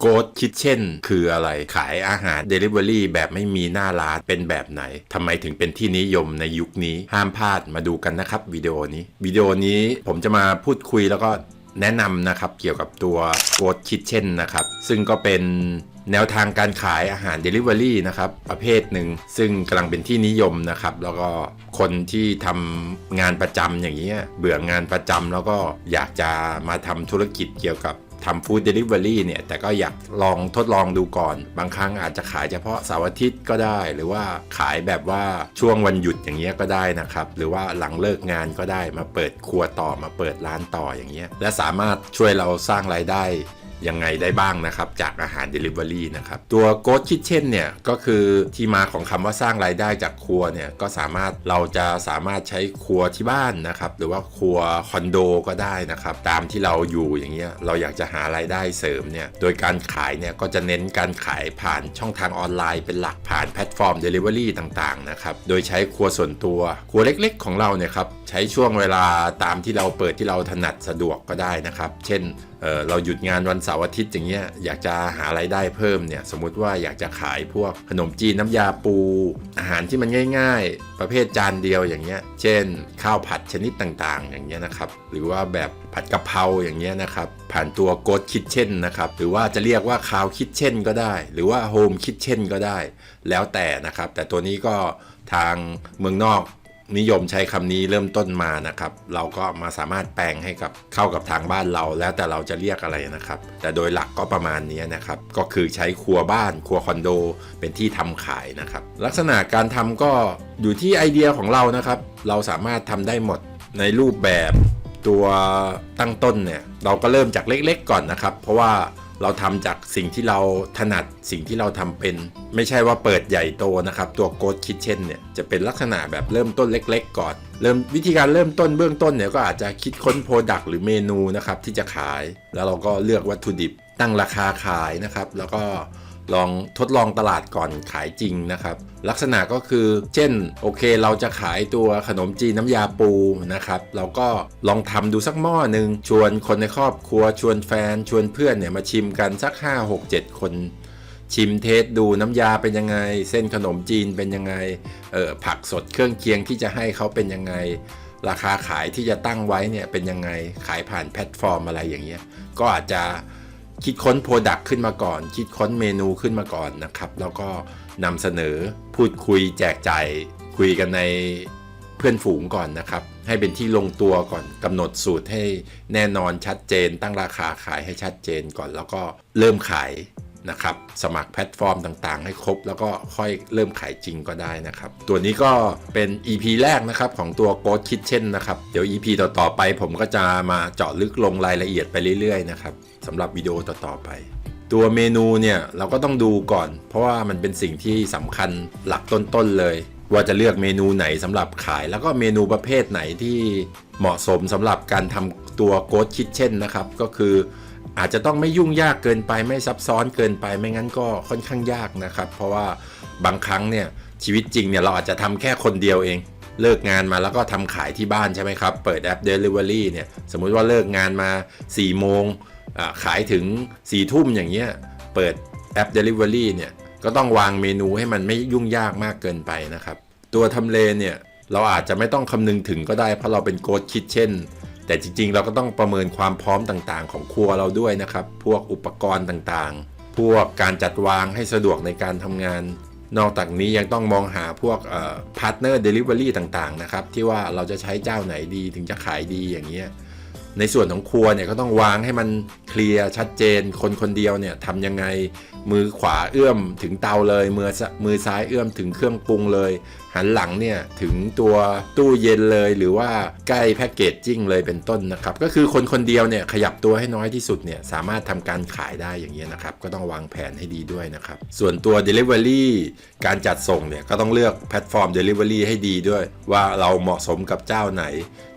โกดคิ t เช่นคืออะไรขายอาหาร Delivery แบบไม่มีหน้าร้านเป็นแบบไหนทำไมถึงเป็นที่นิยมในยุคนี้ห้ามพลาดมาดูกันนะครับวิดีโอนี้วิดีโอนี้ผมจะมาพูดคุยแล้วก็แนะนำนะครับเกี่ยวกับตัวโกดคิ t เช่นนะครับ ซึ่งก็เป็นแนวทางการขายอาหาร Delivery นะครับ ประเภทหนึ่ง ซึ่งกำลังเป็นที่นิยมนะครับ แล้วก็คนที่ทำงานประจำอย่างนี้ยเบื่องานประจำแล้วก็อยากจะมาทำธุรกิจเกี่ยวกับ ทำฟู้ดเดลิเวอรี่เนี่ย แต่ก็อยากลองทดลองดูก่อน บางครั้งอาจจะขายเฉพาะเสาร์อาทิตย์ก็ได้ หรือว่าขายแบบว่าช่วงวันหยุดอย่างเงี้ยก็ได้นะครับ หรือว่าหลังเลิกงานก็ได้มาเปิดครัวต่อมาเปิดร้านต่ออย่างเงี้ยและสามารถช่วยเราสร้างรายได้ ยังไงได้บ้างนะครับ จากอาหาร Delivery นะครับ ตัว g o ดคิ t เช่นเนี่ย ก็คือที่มาของคำว่าสร้างรายได้จากครัวเนี่ย ก็สามารถเราจะสามารถใช้ครัวที่บ้านนะครับ หรือว่าครัวคอนโดก็ได้นะครับ ตามที่เราอยู่อย่างเงี้ยเราอยากจะหารายได้เสริมเนี่ย โดยการขายเนี่ยก็จะเน้นการขายผ่านช่องทางออนไลน์เป็นหลักผ่านแพลตฟอร์ม Delivery ต่างๆนะครับโดยใช้ครัวส่วนตัว ครัวเล็กๆ ของเราเนี่ยครับใช้ช่วงเวลาตามที่เราเปิดที่เราถนัดสะดวกก็ได้นะครับ เช่น เเราหยุดงานวันเสาร์อาทิตย์อย่างเงี้ยอยากจะหาไรายได้เพิ่มเนี่ยสมมุติว่าอยากจะขายพวกขนมจีนน้ำยาปู อาหารที่มันง่าย ๆ ประเภทจานเดียวอย่างเงี้ยเช่น ข้าวผัดชนิดต่างๆ อย่างเงี้ยนะครับหรือว่าแบบผัดกะเพราอย่างเงี้ยนะครับผ่านตัวโกดคิทเช่นนะครับหรือว่าจะเรียกว่าคาวคิทเช่นก็ได้ หรือว่าโฮมคิทเช่นก็ได้ แล้วแต่นะครับแต่ตัวนี้ก็ทางเมืองนอก นิยมใช้คำนี้เริ่มต้นมานะครับ เราก็มาสามารถแปลงให้กับเข้ากับทางบ้านเรา แล้วแต่เราจะเรียกอะไรนะครับ แต่โดยหลักก็ประมาณนี้นะครับ ก็คือใช้ครัวบ้าน ครัวคอนโด เป็นที่ทำขายนะครับ ลักษณะการทำก็อยู่ที่ไอเดียของเรานะครับ เราสามารถทำได้หมดในรูปแบบตัวตั้งต้นเนี่ย เราก็เริ่มจากเล็กๆก่อนนะครับ เพราะว่า เราทำจากสิ่งที่เราถนัดสิ่งที่เราทำเป็น ไม่ใช่ว่าเปิดใหญ่โตนะครับ ตัวโกดคิทเช่นเนี่ยจะเป็นลักษณะแบบเริ่มต้นเล็ก ๆ ก่อน เริ่มวิธีการเริ่มต้นเบื้องต้นเนี่ยก็อาจจะคิดค้นโปรดักต์หรือเมนูนะครับที่จะขาย แล้วเราก็เลือกวัตถุดิบตั้งราคาขายนะครับ แล้วก็ ลองทดลองตลาดก่อนขายจริงนะครับ ลักษณะก็คือ เช่นโอเคเราจะขายตัวขนมจีนน้ำยาปูนะครับเราก็ลองทำดูสักหม้อหนึ่งชวนคนในครอบครัวชวนแฟน ชวนเพื่อนเนี่ยมาชิมกันสัก 5 6 7 คน ชิมเทสดูน้ำยาเป็นยังไง เส้นขนมจีนเป็นยังไงเออผักสดเครื่องเคียงที่จะให้เขาเป็นยังไงราคาขายที่จะตั้งไว้เนี่ยเป็นยังไงขายผ่านแพลตฟอร์มอะไรอย่างเงี้ยก็อาจจะ คิดค้นโปรดักต์ขึ้นมาก่อน คิดค้นเมนูขึ้นมาก่อนนะครับ แล้วก็นำเสนอพูดคุยแจกจ่ายคุยกันในเพื่อนฝูงก่อนนะครับ ให้เป็นที่ลงตัวก่อนกำหนดสูตรให้แน่นอนชัดเจน ตั้งราคาขายให้ชัดเจนก่อน แล้วก็เริ่มขาย นะครับ สมัครแพลตฟอร์มต่างๆ ให้ครบ แล้วก็ค่อยเริ่มขายจริงก็ได้นะครับ ตัวนี้ก็เป็น EP แรกนะครับของตัว g o ดคิดเช่นนะครับ เดี๋ยว EP ต่อๆไป ผมก็จะมาเจาะลึกลงรายละเอียดไปเรื่อยๆนะครับสำหรับวิดีโอต่อๆไปตัวเมนูเนี่ยเราก็ต้องดูก่อน เพราะว่ามันเป็นสิ่งที่สำคัญหลักต้นๆเลย ว่าจะเลือกเมนูไหนสำหรับขาย แล้วก็เมนูประเภทไหนที่เหมาะสมสำหรับการทำตัวโกดคิดเช่นนะครับ ก็คือ อาจจะต้องไม่ยุ่งยากเกินไปไม่ซับซ้อนเกินไปไม่งั้นก็ค่อนข้างยากนะครับ เพราะว่าบางครั้งเนี่ยชีวิตจริงเนี่ยเราอาจจะทำแค่คนเดียวเอง เลิกงานมาแล้วก็ทำขายที่บ้านใช่ไหมครับ เปิดแอป Delivery เนี่ยสมมุติว่าเลิกงานมา4โมงขายถึง4ทุ่มอย่างเงี้ยเปิดแอป Delivery เนี่ยก็ต้องวางเมนูให้มันไม่ยุ่งยากมากเกินไปนะครับ ตัวทำเลเนี่ยเราอาจจะไม่ต้องคำนึงถึงก็ได้เพราะเราเป็นโกดคิดเช่น แต่จริงๆ เราก็ต้องประเมินความพร้อมต่างๆ ของครัวเราด้วยนะครับ พวกอุปกรณ์ต่างๆ พวกการจัดวางให้สะดวกในการทำงาน นอกจากนี้ยังต้องมองหาพวกพาร์ทเนอร์เดลิเวอรี่ต่างๆ นะครับ ที่ว่าเราจะใช้เจ้าไหนดีถึงจะขายดีอย่างเงี้ย ในส่วนของครัวเนี่ยก็ต้องวางให้มันเคลียร์ชัดเจน คนคนเดียวเนี่ยทำยังไง มือขวาเอื้อมถึงเตาเลย มือมือซ้ายเอื้อมถึงเครื่องปรุงเลย หันหลังเนี่ยถึงตัวตู้เย็นเลยหรือว่าใกล้แพ็กเกจจิ้งเลยเป็นต้นนะครับ ก็คือคนคนเดียวเนี่ยขยับตัวให้น้อยที่สุดเนี่ยสามารถทำการขายได้อย่างเงี้ยนะครับ ก็ต้องวางแผนให้ดีด้วยนะครับ ส่วนตัว Delivery การจัดส่งเนี่ยก็ต้องเลือกแพลตฟอร์ม Delivery ให้ดีด้วย ว่าเราเหมาะสมกับเจ้าไหน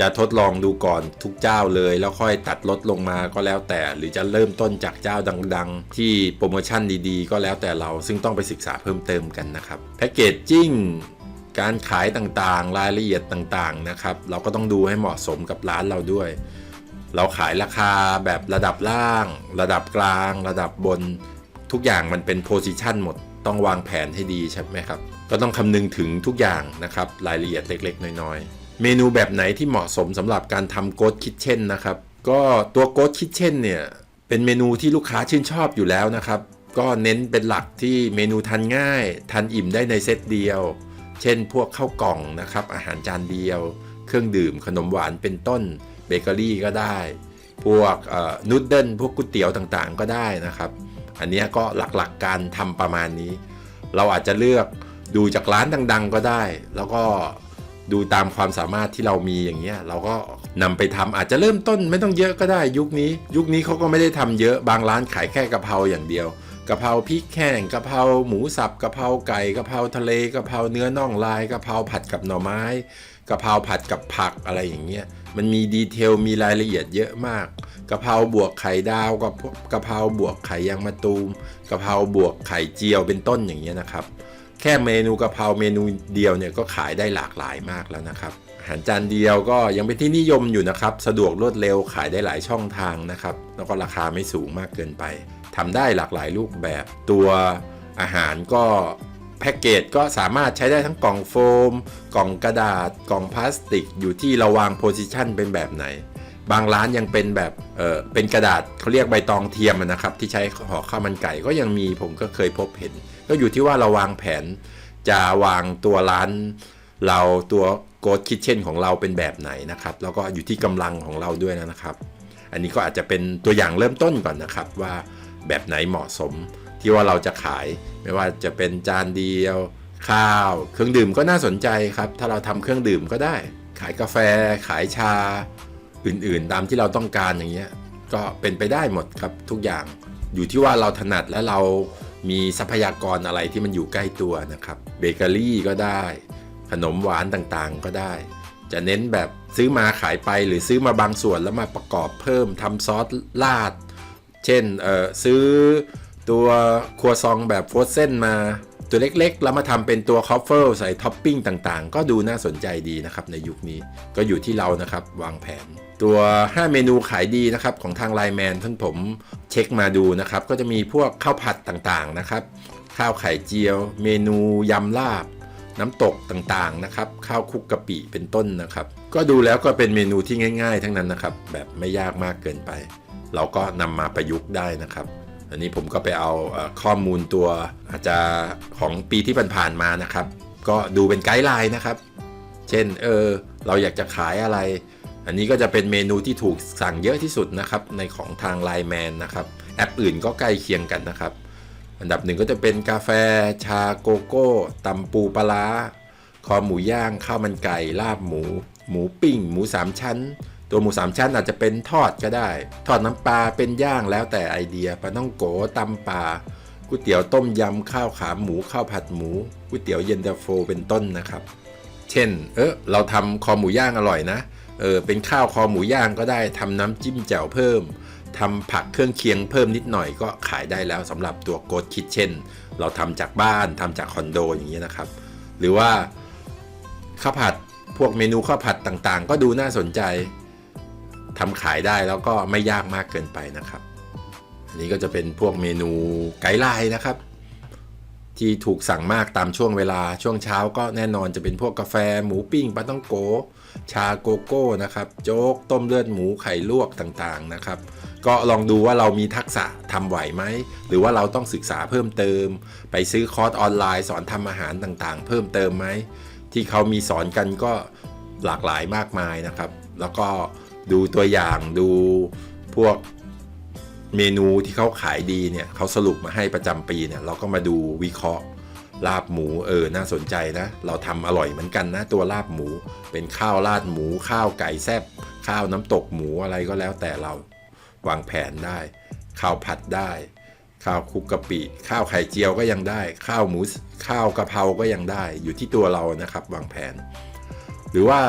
จะทดลองดูก่อนทุกเจ้าเลย แล้วค่อยตัดลดลงมาก็แล้วแต่ หรือจะเริ่มต้นจากเจ้าดัง ๆ ที่โปรโมชั่นดีๆ ก็แล้วแต่เราซึ่งต้องไปศึกษาเพิ่มเติมกันนะครับแพ็กเกจจิ้ง การขายต่างๆ รายละเอียดต่างๆนะครับ เราก็ต้องดูให้เหมาะสมกับร้านเราด้วย เราขายราคาแบบระดับล่าง ระดับกลาง ระดับบน ทุกอย่างมันเป็นโพซิชันหมด ต้องวางแผนให้ดีใช่ไหมครับ ก็ต้องคำนึงถึงทุกอย่างนะครับ รายละเอียดเล็ก ๆ น้อยๆ เมนูแบบไหนที่เหมาะสมสำหรับการทำโกดคิทเช่นนะครับ ก็ตัวโกดคิทเช่นเนี่ย เป็นเมนูที่ลูกค้าชื่นชอบอยู่แล้วนะครับ ก็เน้นเป็นหลักที่เมนูทานง่าย ทานอิ่มได้ในเซตเดียว เช่นพวกข้าวกล่องนะครับอาหารจานเดียว เครื่องดื่มขนมหวานเป็นต้นเบเกอรี่ก็ได้ พวกนูดเดิลพวกก๋วยเตี๋ยวต่างๆก็ได้นะครับ อันนี้ก็หลักๆการทำประมาณนี้ เราอาจจะเลือกดูจากร้านดัง ๆ ก็ได้ แล้วก็ดูตามความสามารถที่เรามีอย่างเงี้ยเราก็นำไปทำอาจจะเริ่มต้นไม่ต้องเยอะก็ได้ยุคนี้ ยุคนี้เขาก็ไม่ได้ทำเยอะบางร้านขายแค่กะเพราอย่างเดียว กะเพราพริกแห้งกะเพราหมูสับกะเพราไก่กะเพราทะเลกะเพราเนื้อน่องลายกะเพราผัดกับหน่อไม้กะเพราผัดกับผักอะไรอย่างเงี้ยมันมีดีเทลมีรายละเอียดเยอะมากกะเพราบวกไข่ดาวกับกะเพราบวกไข่ยางมะตูมกะเพราบวกไข่เจียวเป็นต้นอย่างเงี้ยนะครับ แค่เมนูกะเพราเมนูเดียวเนี่ยก็ขายได้หลากหลายมากแล้วนะครับอาหารจานเดียวก็ยังเป็นที่นิยมอยู่นะครับ สะดวกรวดเร็วขายได้หลายช่องทางนะครับ แล้วก็ราคาไม่สูงมากเกินไป ทำได้หลากหลายรูปแบบ ตัวอาหารก็แพ็กเกจก็สามารถใช้ได้ทั้งกล่องโฟม กล่องกระดาษ กล่องพลาสติก อยู่ที่เราวางโพซิชันเป็นแบบไหน บางร้านยังเป็นแบบเออเป็นกระดาษเขาเรียกใบตองเทียมนะครับ ที่ใช้ห่อข้าวมันไก่ก็ยังมีผมก็เคยพบเห็น ก็อยู่ที่ว่าเราวางแผน จะวางตัวร้าน เราตัวโกดคิทเช่นของเราเป็นแบบไหนนะครับ แล้วก็อยู่ที่กำลังของเราด้วยนะครับ อันนี้ก็อาจจะเป็นตัวอย่างเริ่มต้นก่อนนะครับว่า แบบไหนเหมาะสม ที่ว่าเราจะขาย ไม่ว่าจะเป็นจานเดียว ข้าว เครื่องดื่มก็น่าสนใจครับ ถ้าเราทำเครื่องดื่มก็ได้ ขายกาแฟ ขายชา อื่นๆ ตามที่เราต้องการอย่างเงี้ยก็เป็นไปได้หมดครับทุกอย่างอยู่ที่ว่าเราถนัดและเรามีทรัพยากรอะไรที่มันอยู่ใกล้ตัวนะครับเบเกอรี่ก็ได้ ขนมหวานต่างๆก็ได้ จะเน้นแบบซื้อมาขายไปหรือซื้อมาบางส่วนแล้วมาประกอบเพิ่มทำซอสลาด เช่นเออซื้อตัวครัวซองแบบโฟรเซนมาตัวเล็กๆ แล้วมาทำเป็นตัวคอฟเฟิลใส่ท็อปปิ้งต่างๆ ก็ดูน่าสนใจดีนะครับในยุคนี้ก็อยู่ที่เรานะครับวางแผน ตัว 5 เมนูขายดีนะครับของทางไลแมนท่านผมเช็คมาดูนะครับก็จะมีพวกข้าวผัดต่างๆนะครับข้าวไข่เจียว เมนูยำลาบ น้ำตกต่างๆนะครับข้าวคลุกกะปิเป็นต้นนะครับ ก็ดูแล้วก็เป็นเมนูที่ง่าย ๆ ทั้งนั้นนะครับแบบไม่ยากมากเกินไป เราก็นำมาประยุกต์ได้นะครับ อันนี้ผมก็ไปเอาข้อมูลตัวอาจจะของปีที่ผ่านๆมานะครับ ก็ดูเป็นไกด์ไลน์นะครับ เช่นเออเราอยากจะขายอะไร อันนี้ก็จะเป็นเมนูที่ถูกสั่งเยอะที่สุดนะครับในของทางไลแมนนะครับแอปอื่นก็ใกล้เคียงกันนะครับ อันดับหนึ่งก็จะเป็นกาแฟ ชาโกโก้ตำปูปลาคอหมูย่างข้าวมันไก่ลาบหมู หมูปิ้ง หมูสามชั้น ตัวหมูสามชั้นอาจจะเป็นทอดก็ได้ ทอดน้ำปลาเป็นย่างแล้วแต่ไอเดียปลาต้องโกตำปลาก๋วยเตี๋ยวต้มยำข้าวขาหมูข้าวผัดหมูก๋วยเตี๋ยวเย็นตาโฟเป็นต้นนะครับ เช่น เออเราทำคอหมูย่างอร่อยนะเออเป็นข้าวคอหมูย่างก็ได้ทำน้ำจิ้มแจ่วเพิ่มทำผักเครื่องเคียงเพิ่มนิดหน่อยก็ขายได้แล้วสำหรับตัวโกดคิทเช่น เราทำจากบ้านทำจากคอนโดอย่างนี้ยนะครับ หรือว่าข้าวผัดพวกเมนูข้าวผัดต่างๆ ก็ดูน่าสนใจ ทำขายได้แล้วก็ไม่ยากมากเกินไปนะครับ อันนี้ก็จะเป็นพวกเมนูไกด์ไลน์นะครับ ที่ถูกสั่งมากตามช่วงเวลาช่วงเช้าก็แน่นอนจะเป็นพวกกาแฟหมูปิ้งปลาต้องโก ชาโกโก้นะครับ โจ๊กต้มเลือดหมูไข่ลวกต่างๆนะครับ ก็ลองดูว่าเรามีทักษะทำไหวไหม หรือว่าเราต้องศึกษาเพิ่มเติม ไปซื้อคอร์สออนไลน์ สอนทำอาหารต่างๆ เพิ่มเติมไหมที่เขามีสอนกันก็หลากหลายมากมายนะครับ แล้วก็ ดูตัวอย่างดูพวกเมนูที่เขาขายดีเนี่ยเขาสรุปมาให้ประจำปีเนี่ยเราก็มาดูวิเคราะห์ลาบหมูเออน่าสนใจนะ เราทำอร่อยเหมือนกันนะ ตัวลาบหมูเป็นข้าวราดหมู ข้าวไก่แซบข้าวน้ำตกหมูอะไรก็แล้วแต่เราวางแผนได้ ข้าวผัดได้ ข้าวคลุกกะปิ ข้าวไข่เจียวก็ยังได้ ข้าวหมูข้าวกะเพราก็ยังได้ อยู่ที่ตัวเรานะครับ วางแผน หรือว่า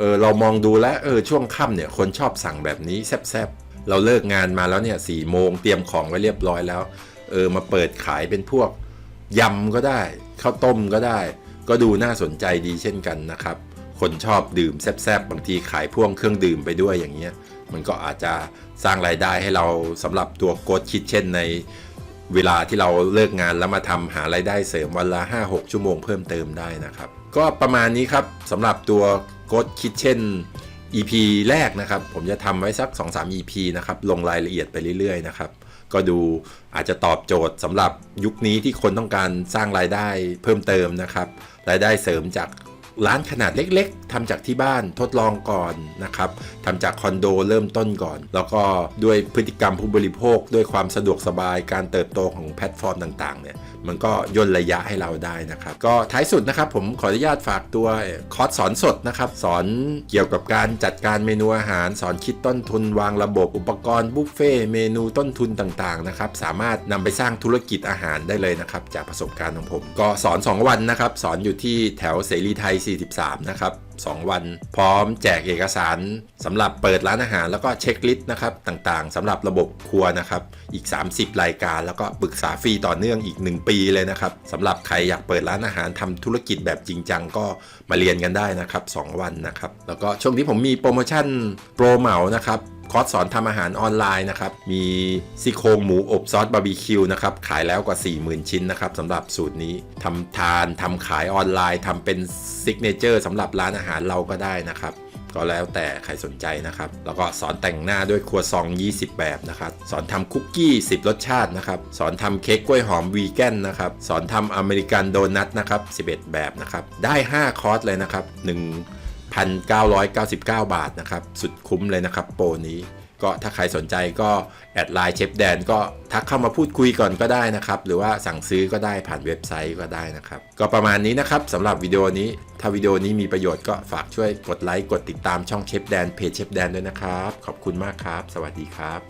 เออเรามองดูแล้วเออช่วงค่ำเนี่ยคนชอบสั่งแบบนี้แซบๆเราเลิกงานมาแล้วเนี่ยสี่โมงเตรียมของไว้เรียบร้อยแล้ว เออมาเปิดขายเป็นพวกยำก็ได้ข้าวต้มก็ได้ ก็ดูน่าสนใจดีเช่นกันนะครับ คนชอบดื่มแซบๆบางทีขายพ่วงเครื่องดื่มไปด้วยอย่างเงี้ยมันก็อาจจะสร้างรายได้ให้เราสำหรับตัวโกดคิดเช่นในเวลาที่เราเลิกงานแล้วมาทำหารายได้เสริมวันละ 5-6 ชั่วโมงเพิ่มเติมได้นะครับ ก็ประมาณนี้ครับสำหรับตัว โกดคิดเช่น EP แรกนะครับ ผมจะทำไว้สัก 2-3 EP นะครับ ลงรายละเอียดไปเรื่อยๆนะครับ ก็ดูอาจจะตอบโจทย์สำหรับยุคนี้ที่คนต้องการสร้างรายได้เพิ่มเติมนะครับ รายได้เสริมจากร้านขนาดเล็กๆทำจากที่บ้านทดลองก่อนนะครับทำจากคอนโดเริ่มต้นก่อน แล้วก็ด้วยพฤติกรรมผู้บริโภค ด้วยความสะดวกสบายการเติบโตของแพลตฟอร์มต่างๆเนี่ยมันก็ย่นระยะให้เราได้นะครับ ก็ท้ายสุดนะครับผมขออนุญาตฝากตัวคอร์สสอนสดนะครับสอนเกี่ยวกับการจัดการเมนูอาหาร สอนคิดต้นทุนวางระบบอุปกรณ์บุฟเฟ่ต์เมนูต้นทุนต่างๆนะครับสามารถนำไปสร้างธุรกิจอาหารได้เลยนะครับจากประสบการณ์ของผม ก็สอน 2 วันนะครับ สอนอยู่ที่แถวเสรีไทย 43 นะครับ 2 วัน พร้อมแจกเอกสารสำหรับเปิดร้านอาหารแล้วก็เช็คลิสต์นะครับต่างๆสำหรับระบบครัวนะครับอีก 30 รายการ แล้วก็ปรึกษาฟรีต่อเนื่องอีก 1 ปีเลยนะครับสำหรับใครอยากเปิดร้านอาหารทำธุรกิจแบบจริงจังก็มาเรียนกันได้นะครับ 2 วันนะครับ แล้วก็ช่วงนี้ผมมีโปรโมชั่นโปรเหมานะครับ คอร์สสอนทำอาหารออนไลน์นะครับ มีซี่โครงหมูอบซอสบาร์บีคิวนะครับ ขายแล้วกว่า 40,000 ชิ้นนะครับสำหรับสูตรนี้ทำทานทำขายออนไลน์ทำเป็นซิกเนเจอร์สำหรับร้านอาหารเราก็ได้นะครับก็แล้วแต่ใครสนใจนะครับ แล้วก็สอนแต่งหน้าด้วยครัวซอง 20 แบบนะครับ สอนทำคุกกี้ 10 รสชาตินะครับ สอนทำเค้กกล้วยหอมวีแกนนะครับ สอนทำอเมริกันโดนัทนะครับ 11 แบบนะครับ ได้ 5 คอร์สเลยนะครับ 1,999 บาทนะครับ สุดคุ้มเลยนะครับ โปรนี้ ก็ถ้าใครสนใจก็แอดไลน์เชฟแดนก็ทักเข้ามาพูดคุยก่อนก็ได้นะครับ หรือว่าสั่งซื้อก็ได้ผ่านเว็บไซต์ก็ได้นะครับ ก็ประมาณนี้นะครับสำหรับวิดีโอนี้ ถ้าวิดีโอนี้มีประโยชน์ก็ฝากช่วยกดไลค์กดติดตามช่องเชฟแดนเพจเชฟแดนด้วยนะครับ ขอบคุณมากครับ สวัสดีครับ